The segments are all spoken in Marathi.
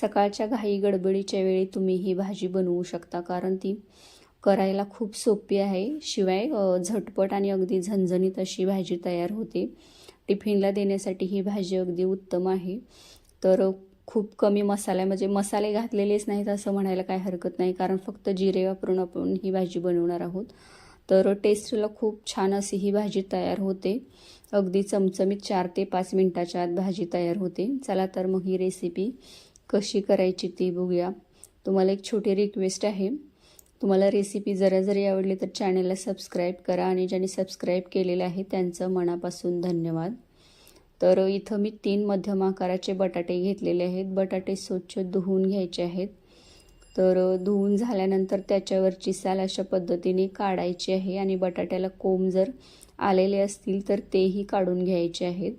सकाळच्या घाई गडबडीच्या वेळी तुम्ही ही भाजी बनवू शकता कारण ती करायला खूप सोपी आहे. शिवाय झटपट आणि अगदी झणझणीत अशी भाजी तयार होते. टिफिनला देण्यासाठी ही भाजी अगदी उत्तम आहे. तर खूप कमी मसाला म्हणजे मसाले घातलेलेच नाहीत असं म्हणायला काय हरकत नाही कारण फक्त जिरे वापरून आपण ही भाजी बनवणार आहोत. तर टेस्टला खूप छान अशी ही भाजी तयार होते. अगदी चमचमीत चार ते पाच मिनटाच्या आत भाजी तयार होते. चला तर मग ही रेसिपी कशी करायची ती बघूया. तुम्हाला एक छोटी रिक्वेस्ट आहे. तुम्हाला रेसिपी जरा जरी आवडली तर चॅनलला सबस्क्राईब करा आणि ज्यांनी सबस्क्राईब केलेलं आहे त्यांचं मनापासून धन्यवाद. तर इथं मी तीन मध्यम आकाराचे बटाटे घेतलेले आहेत. बटाटे स्वच्छ धुवून घ्यायचे आहेत. तर धुवून झाल्यानंतर त्याच्यावरची साल अशा पद्धतीने काढायची आहे आणि बटाट्याला कोंब जर आलेले असतील तर तेही काढून घ्यायचे आहेत.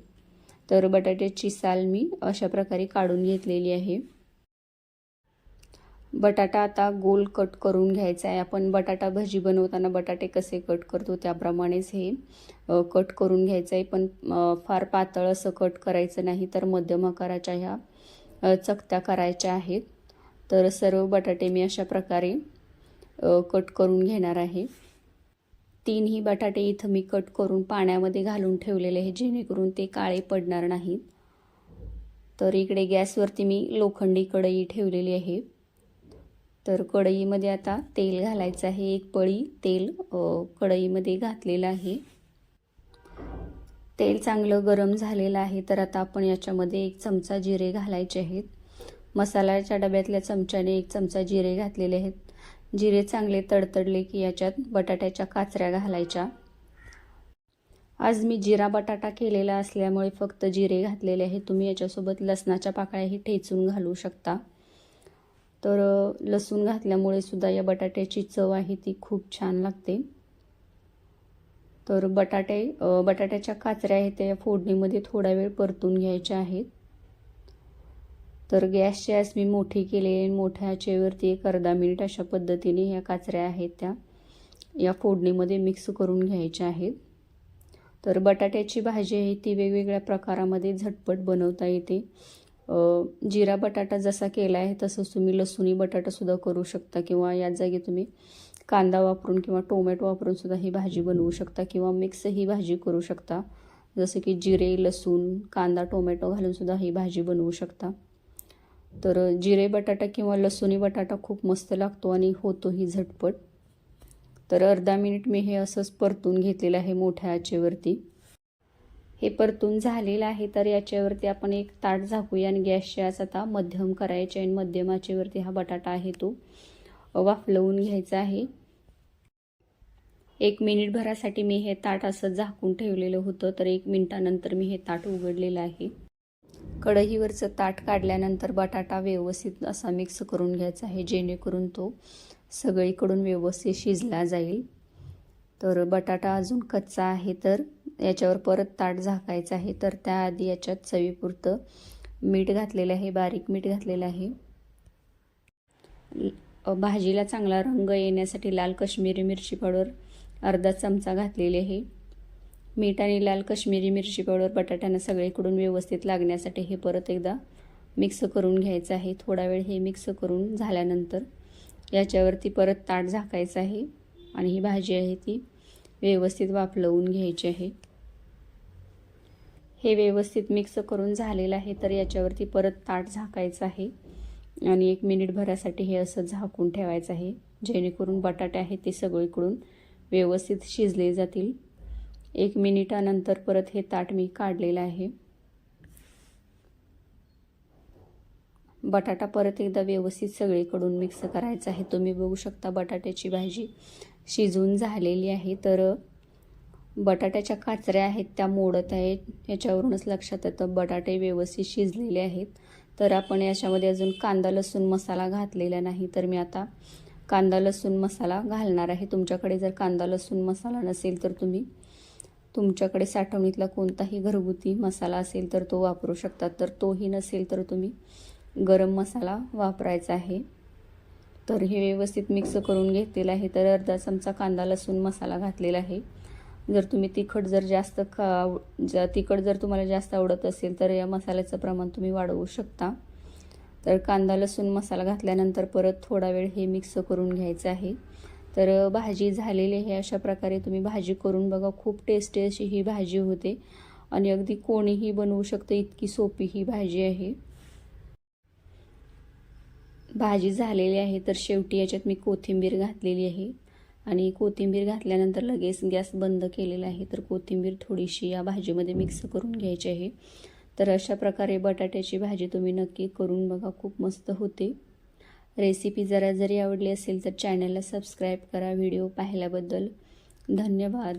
तर बटाट्याची साल मी अशा प्रकारे काढून घेतलेली आहे. बटाटा आता गोल कट करून घ्यायचा आहे. आपण बटाटा भजी बनवताना बटाटे कसे कट करतो त्याप्रमाणेच हे कट करून घ्यायचं आहे. पण फार पातळ असं कट करायचं नाही तर मध्यम आकाराच्या ह्या चकत्या करायच्या आहेत. तर सर्व बटाटे मी अशा प्रकारे कट करून घेणार आहे. तीनही बटाटे इथं मी कट करून पाण्यामध्ये घालून ठेवलेले आहे जेणेकरून ते काळे पडणार नाहीत. तर इकडे गॅसवरती मी लोखंडी कढई ठेवलेली आहे. तर कढईमध्ये आता तेल घालायचं आहे. एक पळी तेल कढईमध्ये घातलेलं आहे. तेल चांगलं गरम झालेलं आहे तर आता आपण याच्यामध्ये एक चमचा जिरे घालायचे आहेत. मसाल्याच्या डब्यातल्या चमच्याने एक चमचा जिरे घातलेले आहेत. जिरे चांगले तडतडले की याच्यात बटाट्याच्या काचऱ्या घालायच्या. आज मी जिरा बटाटा केलेला असल्यामुळे फक्त जिरे घातलेले आहे तुम्ही याच्यासोबत लसणाच्या पाकळ्याही ठेचून घालू शकता. तर लसूण घातल्यामुळे सुद्धा या बटाट्याची चव आहे ती खूप छान लागते. तर बटाटे बटाट्याच्या काचऱ्या आहेत त्या फोडणीमध्ये थोडा वेळ परतून घ्यायच्या आहेत. तर गॅसची आस मी मोठी केली आहे मोठ्या आचेवरती एक अर्धा मिनिट अशा पद्धतीने ह्या काचऱ्या आहेत त्या. या फोडणीमध्ये मिक्स करून घ्यायच्या आहेत. तर बटाट्याची भाजी आहे ती वेगवेगळ्या प्रकारामध्ये झटपट बनवता येते. जिरा बटाटा जसा केला आहे तसंच तुम्ही लसूणी बटाटासुद्धा करू शकता किंवा याच जागी तुम्ही कांदा वापरून किंवा टोमॅटो वापरून सुद्धा ही भाजी बनवू शकता किंवा मिक्स ही भाजी करू शकता. जसं की जिरे लसूण कांदा टोमॅटो घालूनसुद्धा ही भाजी बनवू शकता. तर जिरे बटाटा किंवा लसूणी बटाटा खूप मस्त लागतो आणि होतोही झटपट. तर अर्धा मिनिट मी हे असंच परतून घेतलेलं आहे मोठ्या आचेवरती. हे परतून झालेलं आहे तर याच्यावरती आपण एक ताट झाकूया आणि गॅसची आज आता मध्यम करायचे आणि मध्यम आचेवरती हा बटाटा आहे तो वाफलवून घ्यायचा आहे. एक मिनिटभरासाठी मी हे ताट असं झाकून ठेवलेलं होतं तर एक मिनिटानंतर मी हे ताट उघडलेलं आहे. कढईवरचं ताट काढल्यानंतर बटाटा व्यवस्थित असा मिक्स करून घ्यायचा आहे जेणेकरून तो सगळीकडून व्यवस्थित शिजला जाईल. तर बटाटा अजून कच्चा आहे तर याच्यावर परत ताट झाकायचं आहे. तर त्याआधी याच्यात चवीपुरतं मीठ घातलेलं आहे बारीक मीठ घातलेलं आहे. भाजीला चांगला रंग येण्यासाठी लाल कश्मीरी मिरची पावडर अर्धा चमचा घातलेली आहे. मीठ आणि लाल कश्मीरी मिरची पावडर बटाट्यांना सगळीकडून व्यवस्थित लागण्यासाठी हे परत एकदा मिक्स करून घ्यायचं आहे. थोडा वेळ हे मिक्स करून झाल्यानंतर याच्यावरती परत ताट झाकायचं आहे आणि ही भाजी आहे ती व्यवस्थित वाफलवून घ्यायची आहे. हे व्यवस्थित मिक्स करून झालेलं आहे तर याच्यावरती परत ताट झाकायचं आहे आणि एक मिनिटभरासाठी हे असं झाकून ठेवायचं आहे. जेणेकरून बटाटे आहेत ते सगळीकडून व्यवस्थित शिजले जातील. एक मिनिटानंतर परत हे ताट मी काढलेलं आहे. बटाटा परत एकदा व्यवस्थित सगळीकडून मिक्स करायचा आहे. तुम्ही बघू शकता बटाट्याची भाजी शिजून झालेली आहे. तर बटाट्याच्या काचऱ्या आहेत त्या मोडत आहेत. याच्यावरूनच लक्षात येतं बटाटे व्यवस्थित शिजलेले आहेत. तर आपण याच्यामध्ये अजून कांदा लसूण मसाला घातलेला नाही. तर मी आता कांदा लसूण मसाला घालणार आहे. तुमच्याकडे जर कांदा लसूण मसाला नसेल तर तुम्ही तुमच्याकडे साठवणीतला कोणताही घरगुती मसाला असेल तर तो वापरू शकता. तर तोही नसेल तर तुम्ही गरम मसाला वापरायचा आहे. तर हे व्यवस्थित मिक्स करून घेतलेलं आहे. तर अर्धा चमचा कांदा लसूण मसाला घातलेला आहे. जर तुम्ही तिखट जर जास्त खा ज तिखट जर तुम्हाला जास्त आवडत असेल तर या मसाल्याचं प्रमाण तुम्ही वाढवू शकता. तर कांदा लसूण मसाला घातल्यानंतर परत थोडा वेळ हे मिक्स करून घ्यायचं आहे. तर भाजी झालेली आहे. अशा प्रकारे तुम्ही भाजी करून बघा. खूप टेस्टी अशी ही भाजी होते. आणि अगदी कोणीही बनवू शकतं इतकी सोपी ही भाजी आहे. भाजी झालेली आहे तर शेवटी याच्यात मी कोथिंबीर घातलेली आहे. आणि कोथिंबीर घातल्यानंतर लगेच गॅस बंद केलेला आहे. तर कोथिंबीर थोडीशी या भाजीमध्ये मिक्स करून घ्यायची आहे. तर अशा प्रकारे बटाट्याची भाजी तुम्ही नक्की करून बघा. खूप मस्त होते. रेसिपी जरा जरी आवडली असेल तर चॅनलला सबस्क्राईब करा. व्हिडिओ पाहिल्याबद्दल धन्यवाद.